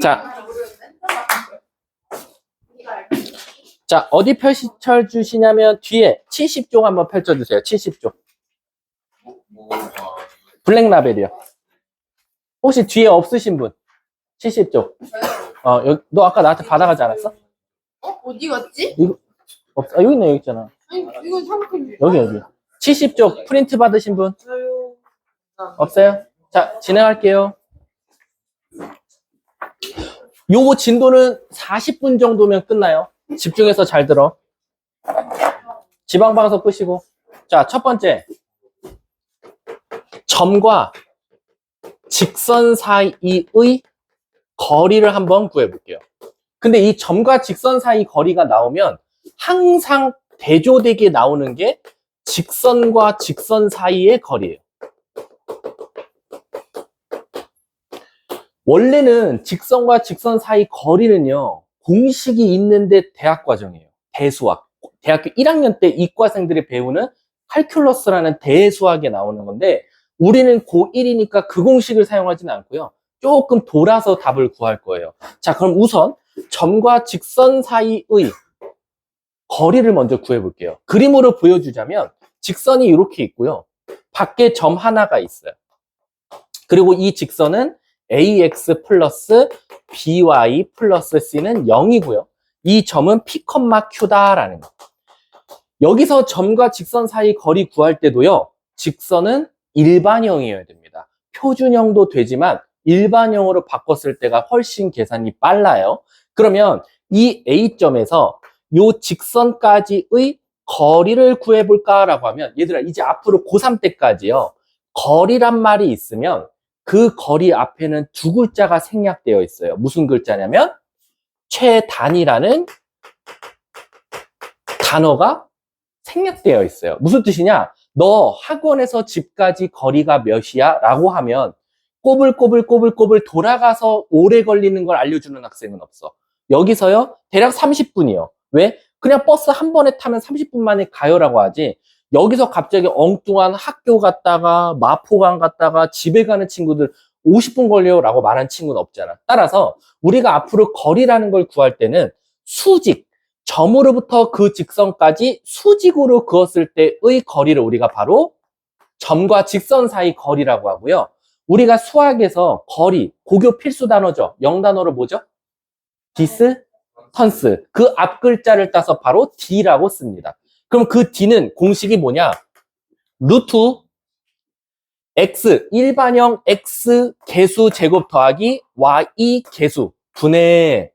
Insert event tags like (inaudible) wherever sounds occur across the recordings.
자, 자, 어디 펼쳐 주시냐면 뒤에 70쪽 한번 펼쳐 주세요. 70쪽. 블랙 라벨이요. 혹시 뒤에 없으신 분? 70쪽. 어, 여기, 너 아까 나한테 받아가지 않았어? 어? 어디 갔지? 없, 아, 여기 있네, 여기 있잖아. 아니 이건 삼촌 여기, 여기. 70쪽 프린트 받으신 분? 없어요? 자, 진행할게요. 요거 진도는 40분 정도면 끝나요. 집중해서 잘 들어. 지방방송 끄시고. 자, 첫 번째. 점과 직선 사이의 거리를 한번 구해볼게요. 근데 이 점과 직선 사이 거리가 나오면 항상 대조되게 나오는 게 직선과 직선 사이의 거리예요. 원래는 직선과 직선 사이 거리는요, 공식이 있는데 대학 과정이에요. 대수학. 대학교 1학년 때 이과생들이 배우는 칼큘러스라는 대수학에 나오는 건데, 우리는 고1이니까 그 공식을 사용하지는 않고요. 조금 돌아서 답을 구할 거예요. 자, 그럼 우선 점과 직선 사이의 거리를 먼저 구해 볼게요. 그림으로 보여주자면, 직선이 이렇게 있고요. 밖에 점 하나가 있어요. 그리고 이 직선은 ax 플러스 by 플러스 c는 0이고요. 이 점은 p, q다라는 거. 여기서 점과 직선 사이 거리 구할 때도요. 직선은 일반형이어야 됩니다. 표준형도 되지만 일반형으로 바꿨을 때가 훨씬 계산이 빨라요. 그러면 이 A점에서 요 직선까지의 거리를 구해볼까라고 하면 얘들아 이제 앞으로 고3 때까지요. 거리란 말이 있으면 그 거리 앞에는 두 글자가 생략되어 있어요. 무슨 글자냐면 최단이라는 단어가 생략되어 있어요. 무슨 뜻이냐? 너 학원에서 집까지 거리가 몇이야? 라고 하면 꼬불꼬불꼬불꼬불 돌아가서 오래 걸리는 걸 알려주는 학생은 없어. 여기서요, 대략 30분이요. 왜? 그냥 버스 한 번에 타면 30분 만에 가요라고 하지. 여기서 갑자기 엉뚱한 학교 갔다가 마포강 갔다가 집에 가는 친구들 50분 걸려요 라고 말한 친구는 없잖아. 따라서 우리가 앞으로 거리라는 걸 구할 때는 수직, 점으로부터 그 직선까지 수직으로 그었을 때의 거리를 우리가 바로 점과 직선 사이 거리라고 하고요. 우리가 수학에서 거리, 고교 필수 단어죠. 영단어로 뭐죠? 디스 턴스. 그 앞 글자를 따서 바로 D라고 씁니다. 그럼 그 D는 공식이 뭐냐? 루트 X, 일반형 X 개수 제곱 더하기 Y 개수 분의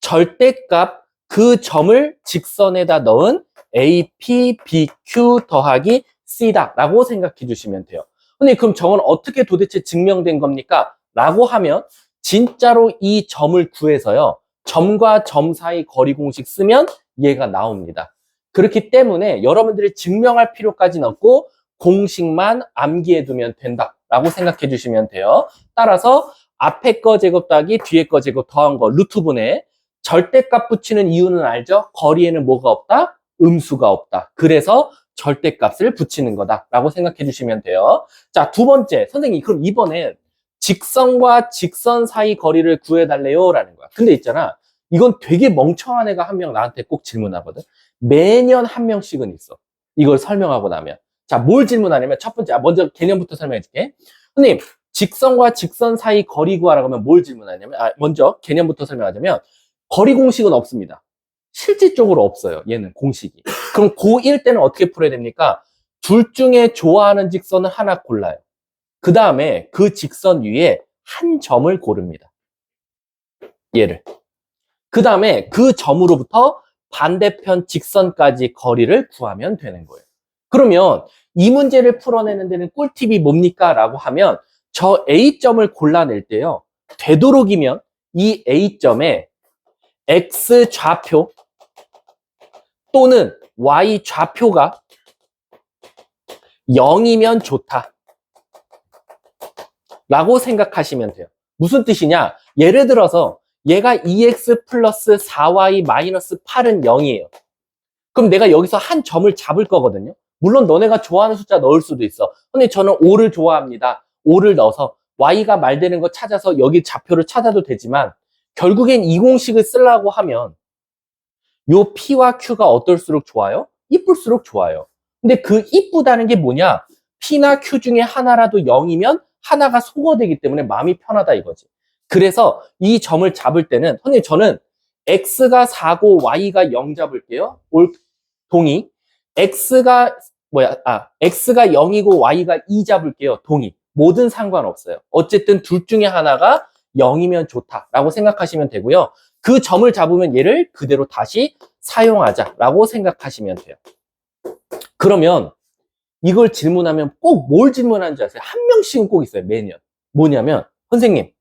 절대값 그 점을 직선에다 넣은 A, P, B, Q 더하기 C다 라고 생각해 주시면 돼요. 근데 그럼 저건 어떻게 도대체 증명된 겁니까? 라고 하면 진짜로 이 점을 구해서요. 점과 점 사이 거리 공식 쓰면 얘가 나옵니다. 그렇기 때문에 여러분들이 증명할 필요까지는 없고 공식만 암기해 두면 된다라고 생각해 주시면 돼요. 따라서 앞에 거 제곱 더하기 뒤에 거 제곱 더한 거 루트분의 절대값 붙이는 이유는 알죠? 거리에는 뭐가 없다? 음수가 없다. 그래서 절대값을 붙이는 거다라고 생각해 주시면 돼요. 자, 두 번째. 선생님, 그럼 이번엔 직선과 직선 사이 거리를 구해달래요 라는 거야. 근데 있잖아. 이건 되게 멍청한 애가 한 명 나한테 꼭 질문하거든. 매년 한 명씩은 있어. 이걸 설명하고 나면. 자, 뭘 질문하냐면 첫 번째, 아, 먼저 개념부터 설명해 줄게. 선생님, 직선과 직선 사이 거리 구하라고 하면 뭘 질문하냐면, 아, 먼저 개념부터 설명하자면, 거리 공식은 없습니다. 실질적으로 없어요. 얘는 공식이. 그럼 고1 때는 어떻게 풀어야 됩니까? 둘 중에 좋아하는 직선을 하나 골라요. 그 다음에 그 직선 위에 한 점을 고릅니다. 얘를. 그 다음에 그 점으로부터 반대편 직선까지 거리를 구하면 되는 거예요. 그러면 이 문제를 풀어내는 데는 꿀팁이 뭡니까? 라고 하면 저 A점을 골라낼 때요. 되도록이면 이 A점에 X 좌표 또는 Y 좌표가 0이면 좋다. 라고 생각하시면 돼요. 무슨 뜻이냐? 예를 들어서 얘가 2x 플러스 4y 마이너스 8은 0이에요. 그럼 내가 여기서 한 점을 잡을 거거든요. 물론 너네가 좋아하는 숫자 넣을 수도 있어. 근데 저는 5를 좋아합니다. 5를 넣어서 y가 말되는 거 찾아서 여기 좌표를 찾아도 되지만 결국엔 이 공식을 쓰려고 하면 요 P와 Q가 어떨수록 좋아요? 이쁠수록 좋아요. 근데 그 이쁘다는 게 뭐냐? P나 Q 중에 하나라도 0이면 하나가 소거되기 때문에 마음이 편하다 이거지. 그래서 이 점을 잡을 때는 선생님 저는 X가 4고 Y가 0 잡을게요. 올 동의. X가 뭐야? 아, X가 0이고 Y가 2 잡을게요. 동의. 뭐든 상관없어요. 어쨌든 둘 중에 하나가 0이면 좋다라고 생각하시면 되고요. 그 점을 잡으면 얘를 그대로 다시 사용하자라고 생각하시면 돼요. 그러면 이걸 질문하면 꼭 뭘 질문하는지 아세요? 한 명씩은 꼭 있어요, 매년. 뭐냐면, 선생님,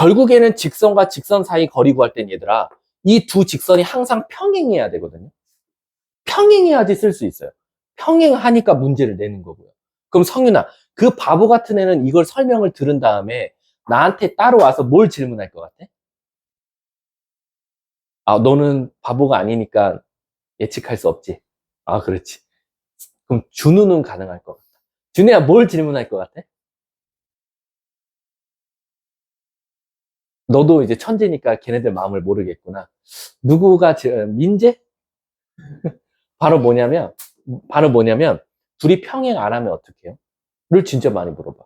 결국에는 직선과 직선 사이 거리 구할 땐 얘들아, 이 두 직선이 항상 평행해야 되거든요. 평행해야지 쓸 수 있어요. 평행하니까 문제를 내는 거고요. 그럼 성윤아, 그 바보 같은 애는 이걸 설명을 들은 다음에 나한테 따로 와서 뭘 질문할 것 같아? 아, 너는 바보가 아니니까 예측할 수 없지. 아, 그렇지. 그럼 준우는 가능할 것 같아. 준우야, 뭘 질문할 것 같아? 너도 이제 천재니까 걔네들 마음을 모르겠구나. 누구가, 지- 민재? (laughs) 바로 뭐냐면, 바로 뭐냐면, 둘이 평행 안 하면 어떡해요? 를 진짜 많이 물어봐.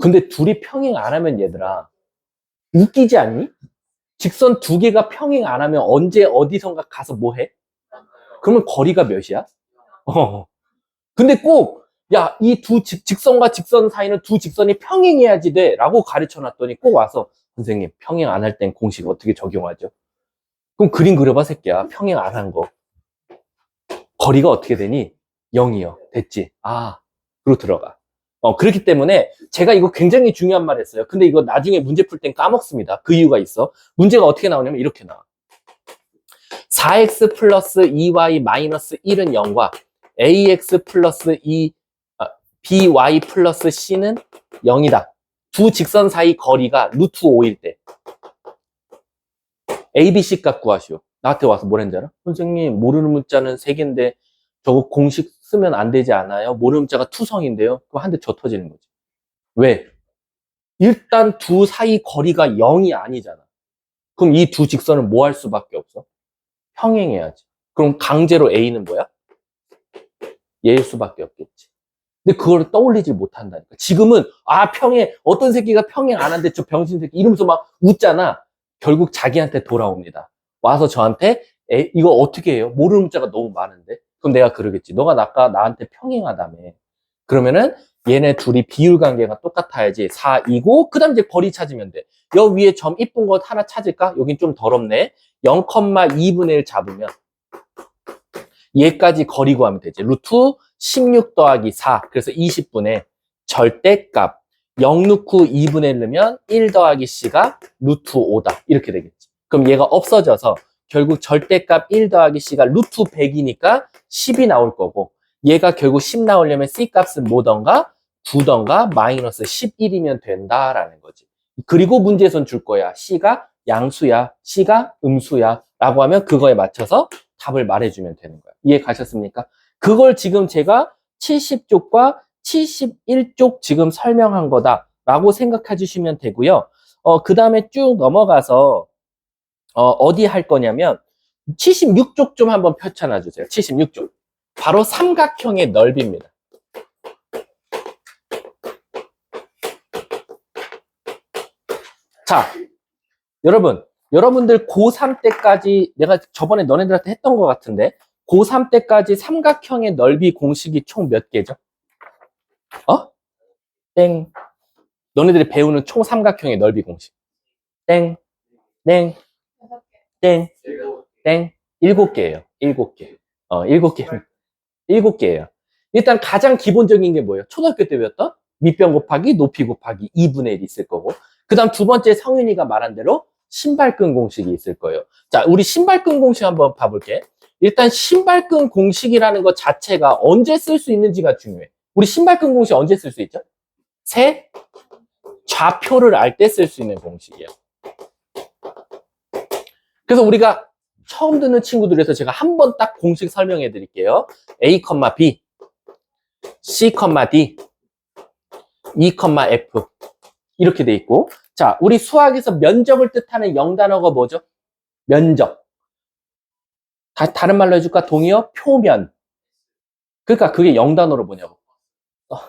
근데 둘이 평행 안 하면 얘들아, 웃기지 않니? 직선 두 개가 평행 안 하면 언제 어디선가 가서 뭐 해? 그러면 거리가 몇이야? 어. 근데 꼭, 야, 이 두 직선과 직선 사이는 두 직선이 평행해야지 돼. 라고 가르쳐 놨더니 꼭 와서, 선생님, 평행 안 할 땐 공식 어떻게 적용하죠? 그럼 그림 그려봐, 새끼야. 평행 안 한 거. 거리가 어떻게 되니? 0이요. 됐지? 아, 그리고 들어가. 어, 그렇기 때문에 제가 이거 굉장히 중요한 말 했어요. 근데 이거 나중에 문제 풀 땐 까먹습니다. 그 이유가 있어. 문제가 어떻게 나오냐면 이렇게 나와. 4x 플러스 2y 마이너스 1은 0과 ax 플러스 2, 아, by 플러스 c는 0이다. 두 직선 사이 거리가 루트 5일 때. a, b, c 값 구하시오. 나한테 와서 뭘 했는지 알아? 선생님, 모르는 문자는 3개인데 저거 공식 쓰면 안 되지 않아요? 모르는 문자가 투성인데요? 그럼 한 대 저 터지는 거지. 왜? 일단 두 사이 거리가 0이 아니잖아. 그럼 이 두 직선을 뭐 할 수밖에 없어? 평행해야지. 그럼 강제로 A는 뭐야? 얘일 수밖에 없겠지. 근데 그걸 떠올리지 못한다니까. 지금은, 아, 평행, 어떤 새끼가 평행 안 한대, 저 병신 새끼, 이러면서 막 웃잖아. 결국 자기한테 돌아옵니다. 와서 저한테, 에, 이거 어떻게 해요? 모르는 문자가 너무 많은데? 그럼 내가 그러겠지. 너가 아까 나한테 평행하다며. 그러면은, 얘네 둘이 비율 관계가 똑같아야지. 4, 2고, 그 다음 이제 거리 찾으면 돼. 여기 위에 점 이쁜 거 하나 찾을까? 여긴 좀 더럽네. 0,2분의 1 잡으면 얘까지 거리 구하면 되지. 루트 16 더하기 4. 그래서 20분의 절대값. 0 넣고 2분의 1 넣으면 1 더하기 c가 루트 5다. 이렇게 되겠지. 그럼 얘가 없어져서 결국 절대값 1 더하기 c가 루트 100이니까 10이 나올 거고 얘가 결국 10 나오려면 c 값은 뭐던가 9던가 마이너스 11이면 된다라는 거지. 그리고 문제에선 줄 거야. c가 양수야, c가 음수야 라고 하면 그거에 맞춰서 답을 말해주면 되는 거야. 이해 가셨습니까? 그걸 지금 제가 70쪽과 71쪽 지금 설명한 거다 라고 생각해 주시면 되고요. 어, 그 다음에 쭉 넘어가서 어, 디할 거냐면 76쪽 좀 한번 펼쳐놔 주세요. 76쪽. 바로 삼각형의 넓이입니다. 자, 여러분, 여러분들 고3 때까지 내가 저번에 너네들한테 했던 것 같은데 고3 때까지 삼각형의 넓이 공식이 총 몇 개죠? 어? 땡. 너네들이 배우는 총 삼각형의 넓이 공식. 땡, 땡, 땡, 땡. 일곱 개예요. 일곱 개. 어, 일곱 개. (laughs) 일곱 개예요. 일단 가장 기본적인 게 뭐예요? 초등학교 때 배웠던 밑변 곱하기 높이 곱하기 2분의 1이 있을 거고. 그 다음 두 번째 성윤이가 말한 대로 신발끈 공식이 있을 거예요. 자, 우리 신발끈 공식 한번 봐볼게. 일단 신발끈 공식이라는 것 자체가 언제 쓸 수 있는지가 중요해. 우리 신발끈 공식 언제 쓸 수 있죠? 새 좌표를 알 때 쓸 수 있는 공식이에요. 그래서 우리가 처음 듣는 친구들에서 제가 한 번 딱 공식 설명해 드릴게요. A, B, C, D, E, F. 이렇게 돼 있고. 자, 우리 수학에서 면적을 뜻하는 영단어가 뭐죠? 면적. 다, 다른 말로 해줄까? 동의어? 표면. 그러니까 그게 영단어로 뭐냐고. 어, 어,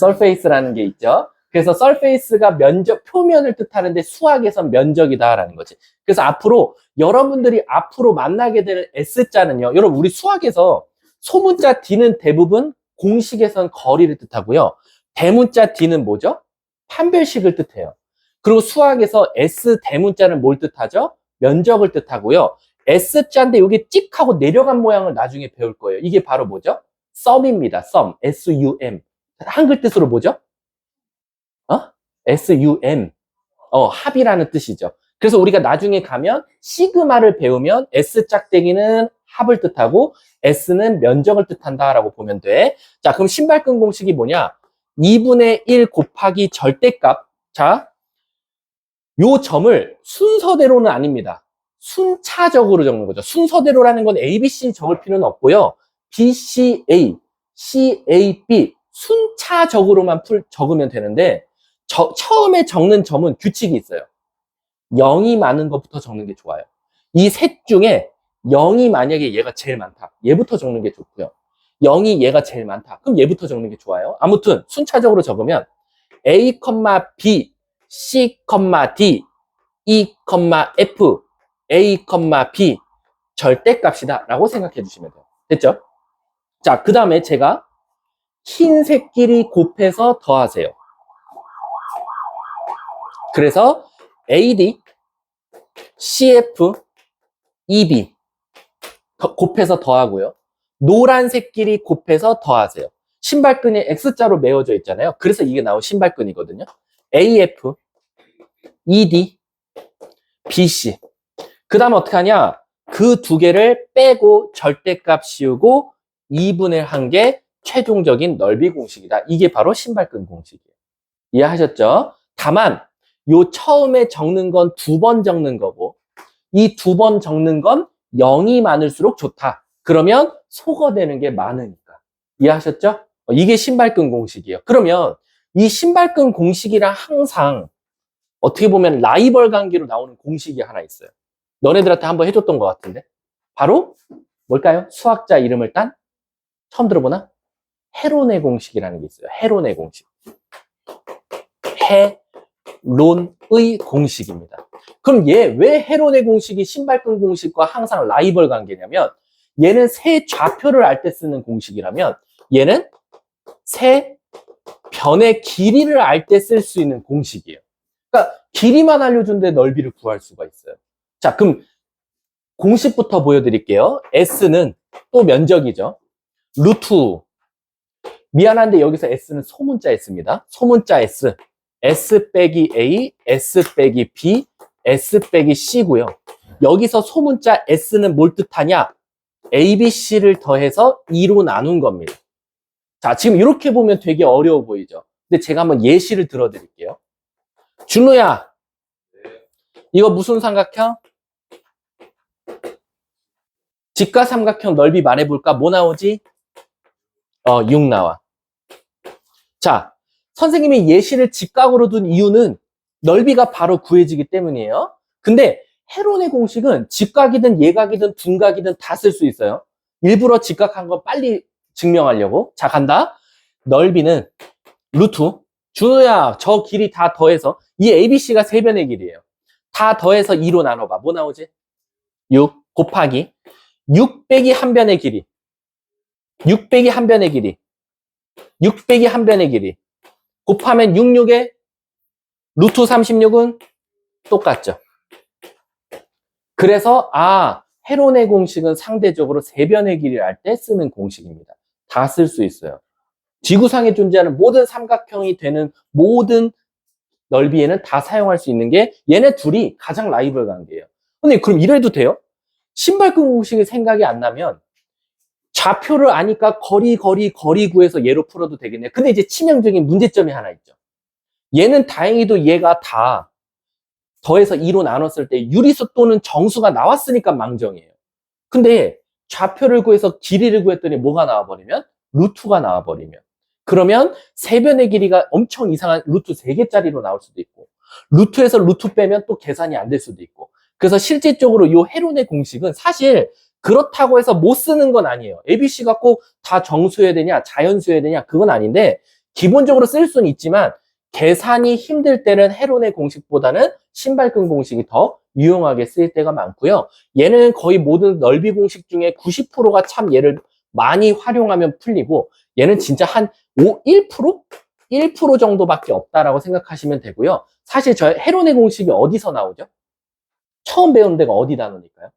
surface라는 게 있죠. 그래서 surface가 면적, 표면을 뜻하는데 수학에선 면적이다라는 거지. 그래서 앞으로 여러분들이 앞으로 만나게 되는 S자는요. 여러분 우리 수학에서 소문자 D는 대부분 공식에선 거리를 뜻하고요. 대문자 D는 뭐죠? 판별식을 뜻해요. 그리고 수학에서 S 대문자는 뭘 뜻하죠? 면적을 뜻하고요. S자인데 여기 찍 하고 내려간 모양을 나중에 배울 거예요. 이게 바로 뭐죠? sum입니다. sum. S-U-M. 한글 뜻으로 뭐죠? 어? S-U-M. 어, 합이라는 뜻이죠. 그래서 우리가 나중에 가면 시그마를 배우면 S 짝대기는 합을 뜻하고 S는 면적을 뜻한다라고 보면 돼. 자, 그럼 신발끈 공식이 뭐냐? 2분의 1 곱하기 절대값. 자, 요 점을 순서대로는 아닙니다. 순차적으로 적는 거죠. 순서대로라는 건 A, B, C 적을 필요는 없고요. B, C, A, C, A, B 순차적으로만 풀, 적으면 되는데 저- 처음에 적는 점은 규칙이 있어요. 0이 많은 것부터 적는 게 좋아요. 이 셋 중에 0이 만약에 얘가 제일 많다. 얘부터 적는 게 좋고요. 0이 얘가 제일 많다. 그럼 얘부터 적는 게 좋아요. 아무튼 순차적으로 적으면 A, B, C, D, E, F, A, B 절대값이다 라고 생각해 주시면 돼요. 됐죠? 자, 그 다음에 제가 흰색끼리 곱해서 더하세요. 그래서 AD, CF, EB 더- 곱해서 더하고요. 노란색끼리 곱해서 더하세요. 신발끈이 X자로 메어져 있잖아요. 그래서 이게 나온 신발끈이거든요. AF, ED, BC. 그 다음에 어떻게 하냐? 그 두 개를 빼고 절대값 씌우고 2분의 1개 최종적인 넓이 공식이다. 이게 바로 신발끈 공식이에요. 이해하셨죠? 다만 요 처음에 적는 건 두 번 적는 거고 이 두 번 적는 건 0이 많을수록 좋다. 그러면 소거되는 게 많으니까. 이해하셨죠? 어, 이게 신발끈 공식이에요. 그러면 이 신발끈 공식이랑 항상 어떻게 보면 라이벌 관계로 나오는 공식이 하나 있어요. 너네들한테 한번 해줬던 것 같은데. 바로 뭘까요? 수학자 이름을 딴? 처음 들어보나? 헤론의 공식이라는 게 있어요. 헤론의 공식. 헤론의 공식입니다. 그럼 얘 왜 헤론의 공식이 신발끈 공식과 항상 라이벌 관계냐면 얘는 세 좌표를 알 때 쓰는 공식이라면 얘는 세 변의 길이를 알 때 쓸 수 있는 공식이에요. 그러니까 길이만 알려준데 넓이를 구할 수가 있어요. 자, 그럼 공식부터 보여드릴게요. S는 또 면적이죠. 루트. 미안한데 여기서 S는 소문자 S입니다. 소문자 S. S 빼기 A, S 빼기 B, S 빼기 C고요. 여기서 소문자 S는 뭘 뜻하냐? A, B, C를 더해서 2로 나눈 겁니다. 자, 지금 이렇게 보면 되게 어려워 보이죠? 근데 제가 한번 예시를 들어드릴게요. 준우야, 이거 무슨 삼각형? 직과 삼각형 넓이 말해볼까? 뭐 나오지? 어, 6 나와. 자, 선생님이 예시를 직각으로 둔 이유는 넓이가 바로 구해지기 때문이에요. 근데 헤론의 공식은 직각이든 예각이든 둔각이든 다 쓸 수 있어요. 일부러 직각한 거 빨리 증명하려고. 자, 간다. 넓이는 루트. 준호야, 저 길이 다 더해서 이 ABC가 세 변의 길이에요. 다 더해서 2로 나눠봐. 뭐 나오지? 6 곱하기 6 빼기 한 변의 길이. 6 빼기 한 변의 길이. 6 빼기 한 변의 길이. 곱하면 6, 6에 루트 36은 똑같죠. 그래서 아 헤론의 공식은 상대적으로 세변의 길이를 알 때 쓰는 공식입니다. 다 쓸 수 있어요. 지구상에 존재하는 모든 삼각형이 되는 모든 넓이에는 다 사용할 수 있는 게 얘네 둘이 가장 라이벌 관계예요. 근데 그럼 이래도 돼요? 신발끈 공식이 생각이 안 나면 좌표를 아니까 거리 거리 거리 구해서 얘로 풀어도 되겠네요. 근데 이제 치명적인 문제점이 하나 있죠. 얘는 다행히도 얘가 다 더해서 2로 나눴을 때 유리수 또는 정수가 나왔으니까 망정이에요. 근데 좌표를 구해서 길이를 구했더니 뭐가 나와버리면? 루트가 나와버리면. 그러면 세변의 길이가 엄청 이상한 루트 3개짜리로 나올 수도 있고 루트에서 루트 빼면 또 계산이 안 될 수도 있고 그래서 실질적으로 이 헤론의 공식은 사실 그렇다고 해서 못 쓰는 건 아니에요. ABC가 꼭 다 정수해야 되냐 자연수해야 되냐 그건 아닌데 기본적으로 쓸 수는 있지만 계산이 힘들 때는 헤론의 공식보다는 신발끈 공식이 더 유용하게 쓰일 때가 많고요. 얘는 거의 모든 넓이 공식 중에 90%가 참 얘를 많이 활용하면 풀리고 얘는 진짜 한 5, 1%? 1% 정도밖에 없다라고 생각하시면 되고요. 사실 저 헤론의 공식이 어디서 나오죠? 처음 배운 데가 어디 단원일까요?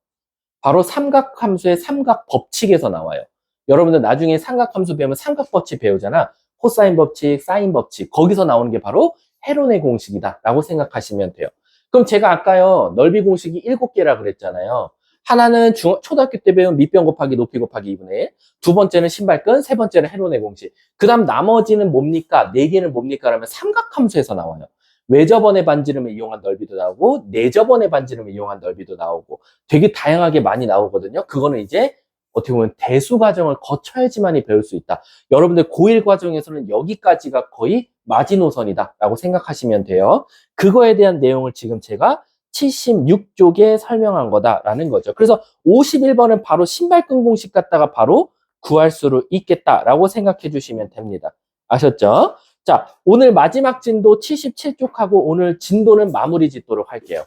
바로 삼각함수의 삼각 법칙에서 나와요. 여러분들 나중에 삼각함수 배우면 삼각 법칙 배우잖아. 코사인 법칙, 사인 법칙. 거기서 나오는 게 바로 헤론의 공식이다 라고 생각하시면 돼요. 그럼 제가 아까요 넓이 공식이 7개라 그랬잖아요. 하나는 중, 초등학교 때 배운 밑변 곱하기 높이 곱하기 2분의 1. 두 번째는 신발끈, 세 번째는 헤론의 공식. 그 다음 나머지는 뭡니까? 네 개는 뭡니까? 라면 삼각함수에서 나와요. 외접원의 반지름을 이용한 넓이도 나오고, 내접원의 반지름을 이용한 넓이도 나오고, 되게 다양하게 많이 나오거든요. 그거는 이제 어떻게 보면 대수 과정을 거쳐야지만이 배울 수 있다. 여러분들 고1 과정에서는 여기까지가 거의 마지노선이다. 라고 생각하시면 돼요. 그거에 대한 내용을 지금 제가 76쪽에 설명한 거다라는 거죠. 그래서 51번은 바로 신발끈 공식 갖다가 바로 구할 수 있겠다라고 생각해 주시면 됩니다. 아셨죠? 자, 오늘 마지막 진도 77쪽하고 오늘 진도는 마무리 짓도록 할게요.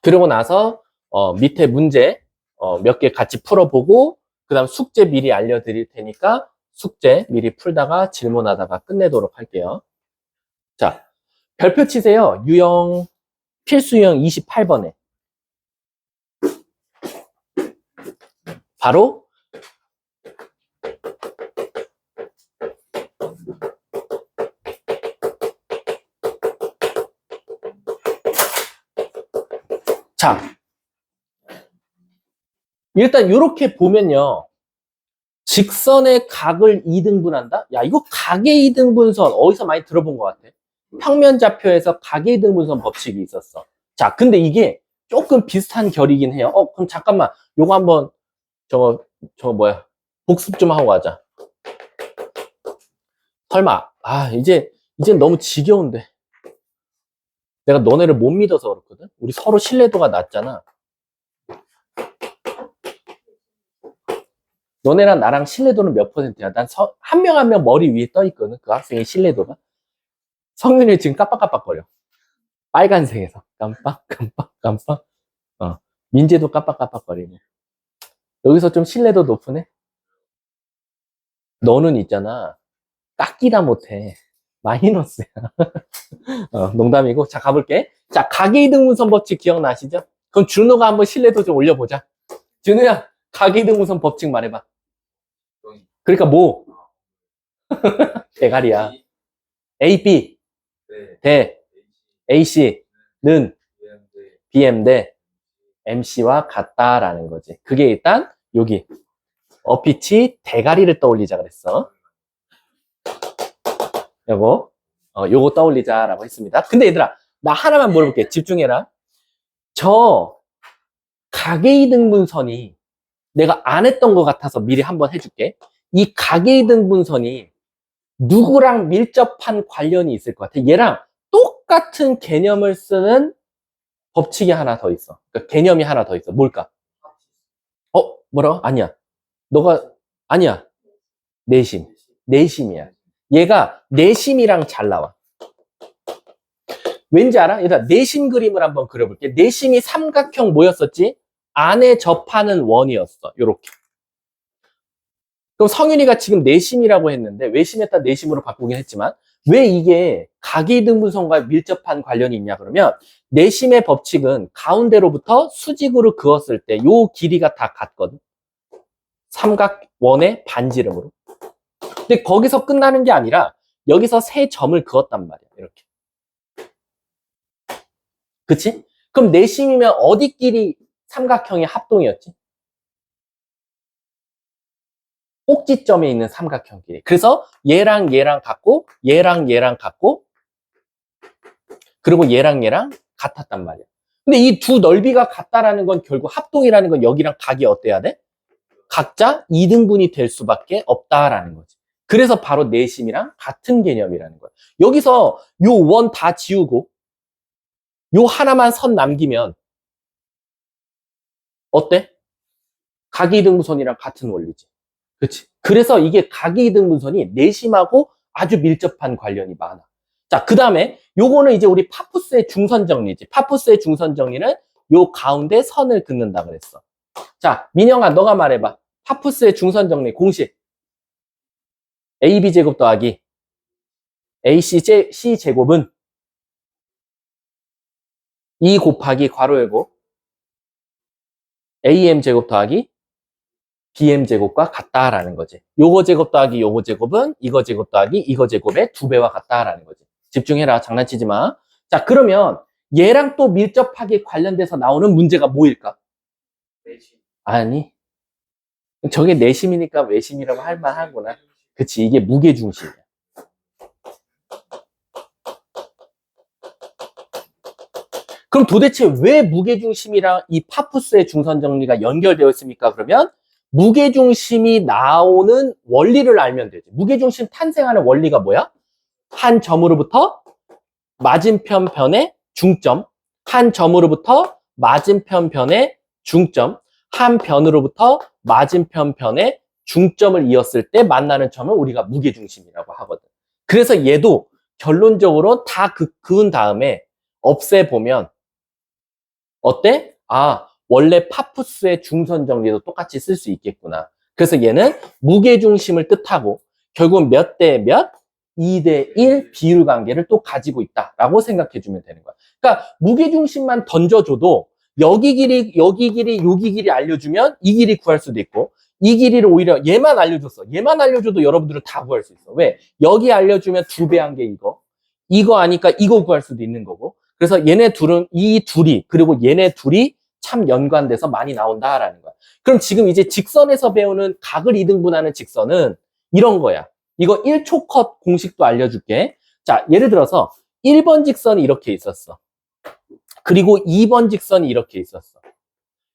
그러고 나서 어, 밑에 문제 어, 몇 개 같이 풀어보고 그 다음 숙제 미리 알려드릴 테니까 숙제 미리 풀다가 질문하다가 끝내도록 할게요. 자, 별표 치세요. 유형, 필수 유형 28번에. 바로 자, 일단 이렇게 보면요. 직선의 각을 2등분한다? 야, 이거 각의 2등분선 어디서 많이 들어본 것 같아? 평면 좌표에서 각의 2등분선 법칙이 있었어. 자, 근데 이게 조금 비슷한 결이긴 해요. 어, 그럼 잠깐만. 요거 한번 저거 저거 뭐야? 복습 좀 하고 가자. 설마 아, 이제 이제 너무 지겨운데. 내가 너네를 못 믿어서 그렇거든. 우리 서로 신뢰도가 낮잖아. 너네랑 나랑 신뢰도는 몇 퍼센트야? 난 한 명 한 명 머리 위에 떠 있거든. 그 학생의 신뢰도가. 성윤이 지금 깜빡깜빡거려. 빨간색에서. 깜빡, 깜빡, 깜빡. 어. 민재도 깜빡깜빡거리네. 여기서 좀 신뢰도 높으네? 너는 있잖아. 깎이다 못해. 마이너스야. (laughs) 어, 농담이고. 자, 가볼게. 자, 가계이등분선 법칙 기억나시죠? 그럼 준호가 한번 신뢰도 좀 올려보자. 준호야, 가계이등분선 법칙 말해봐. 그러니까 뭐? (laughs) 대가리야. A, B, 대, AC는 BM 대 MC와 같다라는 거지. 그게 일단 여기 어피치 대가리를 떠올리자 그랬어. 요거 어, 요거 떠올리자라고 했습니다. 근데 얘들아 나 하나만 물어볼게. 집중해라. 저 가계이등분선이 내가 안 했던 것 같아서 미리 한번 해줄게. 이 가계이등분선이 누구랑 밀접한 관련이 있을 것 같아. 얘랑 똑같은 개념을 쓰는 법칙이 하나 더 있어. 그러니까 개념이 하나 더 있어. 뭘까? 어, 뭐라? 아니야. 너가 아니야. 내심. 내심이야. 얘가 내심이랑 잘 나와. 왠지 알아? 얘들아, 내심 그림을 한번 그려볼게. 내심이 삼각형 뭐였었지? 안에 접하는 원이었어. 요렇게. 그럼 성윤이가 지금 내심이라고 했는데 외심했다 내심으로 바꾸긴 했지만 왜 이게 각이등분선과 밀접한 관련이 있냐 그러면 내심의 법칙은 가운데로부터 수직으로 그었을 때 요 길이가 다 같거든. 삼각원의 반지름으로. 근데 거기서 끝나는 게 아니라 여기서 세 점을 그었단 말이야. 이렇게. 그치? 그럼 내심이면 어디끼리 삼각형의 합동이었지? 꼭지점에 있는 삼각형 길이. 그래서 얘랑 얘랑 같고, 얘랑 얘랑 같고, 그리고 얘랑 얘랑 같았단 말이야. 근데 이 두 넓이가 같다라는 건 결국 합동이라는 건 여기랑 각이 어때야 돼? 각자 2등분이 될 수밖에 없다라는 거지. 그래서 바로 내심이랑 같은 개념이라는 거야. 여기서 요 원 다 지우고 요 하나만 선 남기면 어때? 각이등분선이랑 같은 원리지. 그치? 그래서 이게 각이등분선이 내심하고 아주 밀접한 관련이 많아. 자, 그 다음에 요거는 이제 우리 파푸스의 중선 정리지. 파푸스의 중선 정리는 요 가운데 선을 긋는다 그랬어. 자, 민영아, 너가 말해봐. 파푸스의 중선 정리 공식. AB 제곱 더하기 AC 제, C 제곱은 2 곱하기 괄호 열고 AM 제곱 더하기 BM 제곱과 같다라는 거지. 요거 제곱 더하기 요거 제곱은 이거 제곱 더하기 이거 제곱의 두 배와 같다라는 거지. 집중해라. 장난치지 마. 자, 그러면 얘랑 또 밀접하게 관련돼서 나오는 문제가 뭐일까? 아니. 저게 내심이니까 외심이라고 할 만하구나. 그치, 이게 무게중심이야. 그럼 도대체 왜 무게중심이랑 이 파푸스의 중선 정리가 연결되어 있습니까? 그러면 무게중심이 나오는 원리를 알면 되지. 무게중심 탄생하는 원리가 뭐야? 한 점으로부터 맞은편 변의 중점, 한 점으로부터 맞은편 변의 중점, 한 변으로부터 맞은편 변의 중점을 이었을 때 만나는 점을 우리가 무게중심이라고 하거든. 그래서 얘도 결론적으로 다 그, 그은 다음에 없애보면 어때? 아, 원래 파푸스의 중선 정리도 똑같이 쓸 수 있겠구나. 그래서 얘는 무게중심을 뜻하고 결국 몇대 몇? 2대 1 비율 관계를 또 가지고 있다라고 생각해 주면 되는 거야. 그러니까 무게중심만 던져줘도 여기 길이, 여기 길이, 여기 길이 알려주면 이 길이 구할 수도 있고 이 길이를 오히려 얘만 알려줬어. 얘만 알려줘도 여러분들은 다 구할 수 있어. 왜? 여기 알려주면 두 배 한 게 이거. 이거 아니까 이거 구할 수도 있는 거고. 그래서 얘네 둘은 이 둘이 그리고 얘네 둘이 참 연관돼서 많이 나온다라는 거야. 그럼 지금 이제 직선에서 배우는 각을 이등분하는 직선은 이런 거야. 이거 1초 컷 공식도 알려줄게. 자, 예를 들어서 1번 직선이 이렇게 있었어. 그리고 2번 직선이 이렇게 있었어.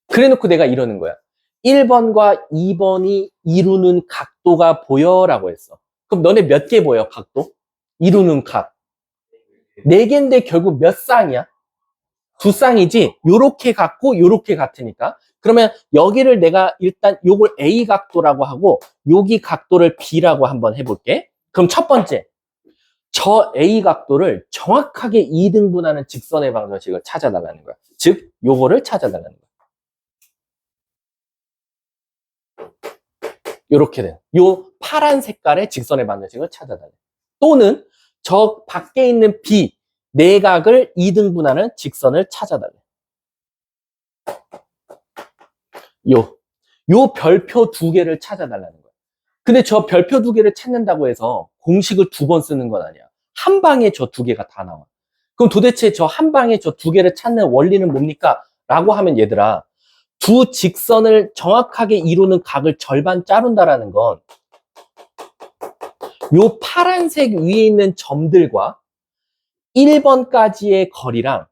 그래 놓고 내가 이러는 거야. 1번과 2번이 이루는 각도가 보여라고 했어. 그럼 너네 몇 개 보여, 각도? 이루는 각. 네 개인데 결국 몇 쌍이야? 두 쌍이지? 요렇게 같고 요렇게 같으니까. 그러면 여기를 내가 일단 요걸 A 각도라고 하고 여기 각도를 B라고 한번 해볼게. 그럼 첫 번째. 저 A 각도를 정확하게 2등분하는 직선의 방정식을 찾아달라는 거야. 즉, 요거를 찾아달라는 거야. 요렇게 된. 요 파란 색깔의 직선의 방정식을 찾아달래. 또는 저 밖에 있는 B 내각을 2등분하는 직선을 찾아달래. 요, 요 별표 두 개를 찾아달라는 거야. 근데 저 별표 두 개를 찾는다고 해서 공식을 두 번 쓰는 건 아니야. 한 방에 저 두 개가 다 나와. 그럼 도대체 저 한 방에 저 두 개를 찾는 원리는 뭡니까? 라고 하면 얘들아, 두 직선을 정확하게 이루는 각을 절반 자른다라는 건 요 파란색 위에 있는 점들과 1번까지의 거리랑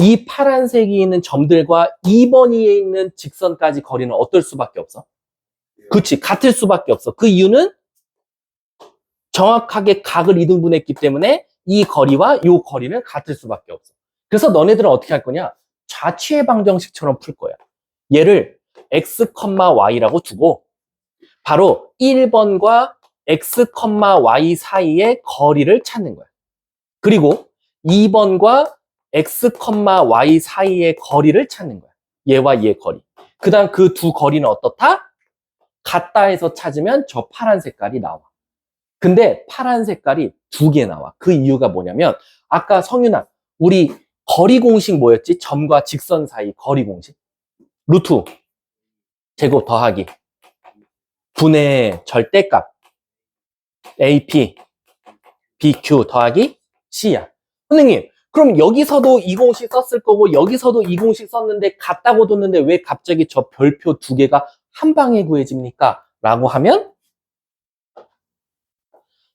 이 파란색이 있는 점들과 2번 위에 있는 직선까지 거리는 어떨 수밖에 없어? 그치, 같을 수밖에 없어. 그 이유는 정확하게 각을 이등분했기 때문에 이 거리와 이 거리는 같을 수밖에 없어. 그래서 너네들은 어떻게 할 거냐? 좌치의 방정식처럼 풀 거야. 얘를 x, y라고 두고 바로 1번과 x, y 사이의 거리를 찾는 거야. 그리고 2번과 x, y 사이의 거리를 찾는 거야. 얘와 얘 거리. 그 다음 그 두 거리는 어떻다? 같다 해서 찾으면 저 파란 색깔이 나와. 근데 파란 색깔이 두 개 나와. 그 이유가 뭐냐면 아까 성윤아 우리 거리 공식 뭐였지? 점과 직선 사이 거리 공식. 루트 제곱 더하기 분의 절대값 AP BQ 더하기 C야. 선생님, 그럼 여기서도 이 공식 썼을 거고 여기서도 이 공식 썼는데 같다고 뒀는데 왜 갑자기 저 별표 두 개가 한 방에 구해집니까? 라고 하면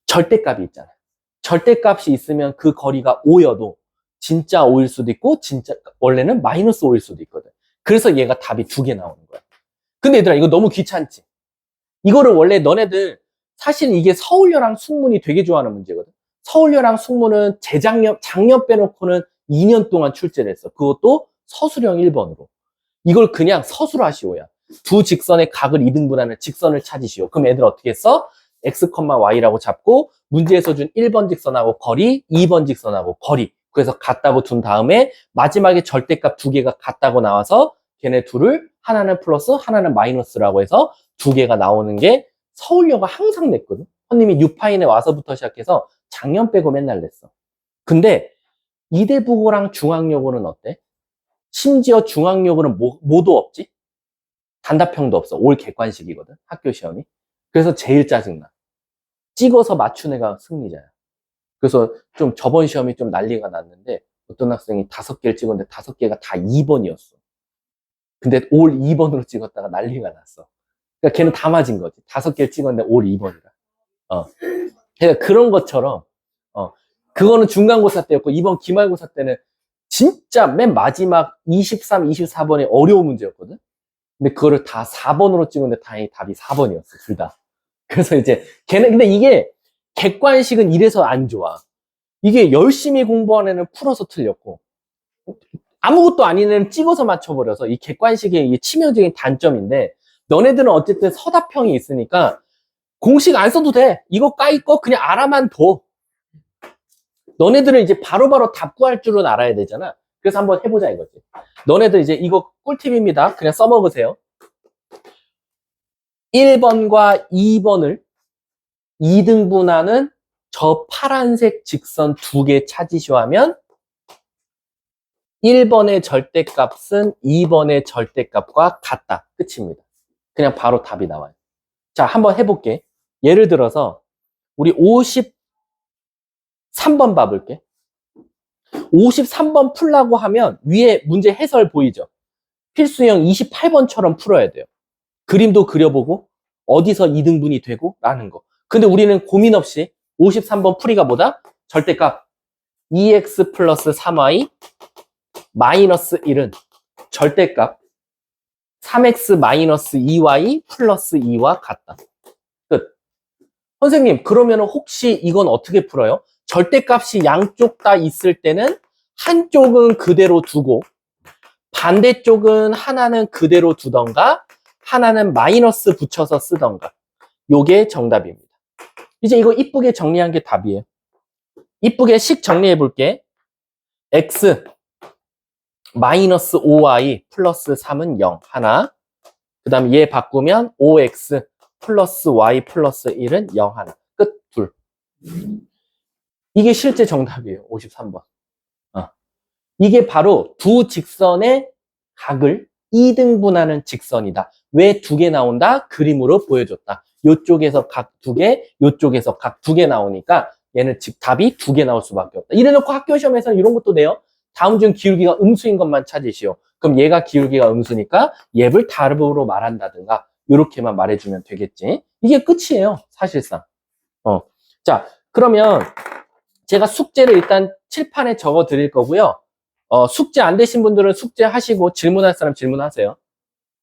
절대값이 있잖아요. 절대값이 있으면 그 거리가 5여도 진짜 5일 수도 있고 진짜 원래는 마이너스 5일 수도 있거든. 그래서 얘가 답이 두 개 나오는 거야. 근데 얘들아 이거 너무 귀찮지? 이거를 원래 너네들 사실 이게 서울여랑 숙문이 되게 좋아하는 문제거든. 서울여랑 숙문은 재작년, 작년 빼놓고는 2년 동안 출제를 했어. 그것도 서술형 1번으로. 이걸 그냥 서술하시오야. 두 직선의 각을 이등분하는 직선을 찾으시오. 그럼 애들 어떻게 써? x, y라고 잡고 문제에서 준 1번 직선하고 거리, 2번 직선하고 거리. 그래서 같다고 둔 다음에 마지막에 절대값 두 개가 같다고 나와서 걔네 둘을 하나는 플러스 하나는 마이너스라고 해서 두 개가 나오는 게 서울여가 항상 냈거든. 선님이 6파인에 와서부터 시작해서 작년 빼고 맨날 냈어. 근데 이대국어랑 중앙여고는 어때? 심지어 중앙여고는 뭐, 뭐도 없지? 단답형도 없어. 올 객관식이거든. 학교 시험이. 그래서 제일 짜증나. 찍어서 맞춘 애가 승리자야. 그래서 좀 저번 시험이 좀 난리가 났는데 어떤 학생이 다섯 개를 찍었는데 다섯 개가 다 2번이었어. 근데 올 2번으로 찍었다가 난리가 났어. 그러니까 걔는 다 맞은 거지. 다섯 개를 찍었는데 올 2번이라. 어. 그러니까 그런 것처럼, 어. 그거는 중간고사 때였고, 이번 기말고사 때는 진짜 맨 마지막 23, 24번이 어려운 문제였거든? 근데 그거를 다 4번으로 찍었는데 다행히 답이 4번이었어, 둘 다. 그래서 이제, 걔는, 근데 이게 객관식은 이래서 안 좋아. 이게 열심히 공부한 애는 풀어서 틀렸고, 아무것도 아닌 애는 찍어서 맞춰버려서 이 객관식의 이 치명적인 단점인데, 너네들은 어쨌든 서답형이 있으니까 공식 안 써도 돼. 이거 까이 거 그냥 알아만 둬. 너네들은 이제 바로 바로 답 구할 줄은 알아야 되잖아. 그래서 한번 해보자 이거지. 너네들 이제 이거 꿀팁입니다. 그냥 써먹으세요. 1번과 2번을 2등분하는 저 파란색 직선 두 개 찾으시오 하면 1번의 절대값은 2번의 절대값과 같다. 끝입니다. 그냥 바로 답이 나와요. 자, 한번 해볼게. 예를 들어서 우리 53번 봐볼게. 53번 풀라고 하면 위에 문제 해설 보이죠? 필수형 28번처럼 풀어야 돼요. 그림도 그려보고 어디서 2등분이 되고 라는 거. 근데 우리는 고민 없이 53번 풀이가 뭐다? 절대값 2x 플러스 3y 마이너스 1은 절대값 3x 마이너스 2y 플러스 2와 같다. 끝. 선생님, 그러면 혹시 이건 어떻게 풀어요? 절대값이 양쪽 다 있을 때는 한쪽은 그대로 두고 반대쪽은 하나는 그대로 두던가 하나는 마이너스 붙여서 쓰던가. 요게 정답입니다. 이제 이거 이쁘게 정리한 게 답이에요. 이쁘게 식 정리해 볼게. x 마이너스 5y 플러스 3은 0 하나. 그 다음에 얘 바꾸면 5x 플러스 y 플러스 1은 0 하나. 끝. 둘. 이게 실제 정답이에요. 53번. 어. 이게 바로 두 직선의 각을 2등분하는 직선이다. 왜 두 개 나온다? 그림으로 보여줬다 요쪽에서 각 두 개, 요쪽에서 각 두 개 나오니까 얘는 즉 답이 두 개 나올 수밖에 없다 이래놓고 학교 시험에서는 이런 것도 내요 다음 중 기울기가 음수인 것만 찾으시오. 그럼 얘가 기울기가 음수니까 얘를 다르로 말한다든가 이렇게만 말해주면 되겠지. 이게 끝이에요. 사실상. 어. 자 그러면 제가 숙제를 일단 칠판에 적어 드릴 거고요. 어, 숙제 안 되신 분들은 숙제 하시고 질문할 사람 질문하세요.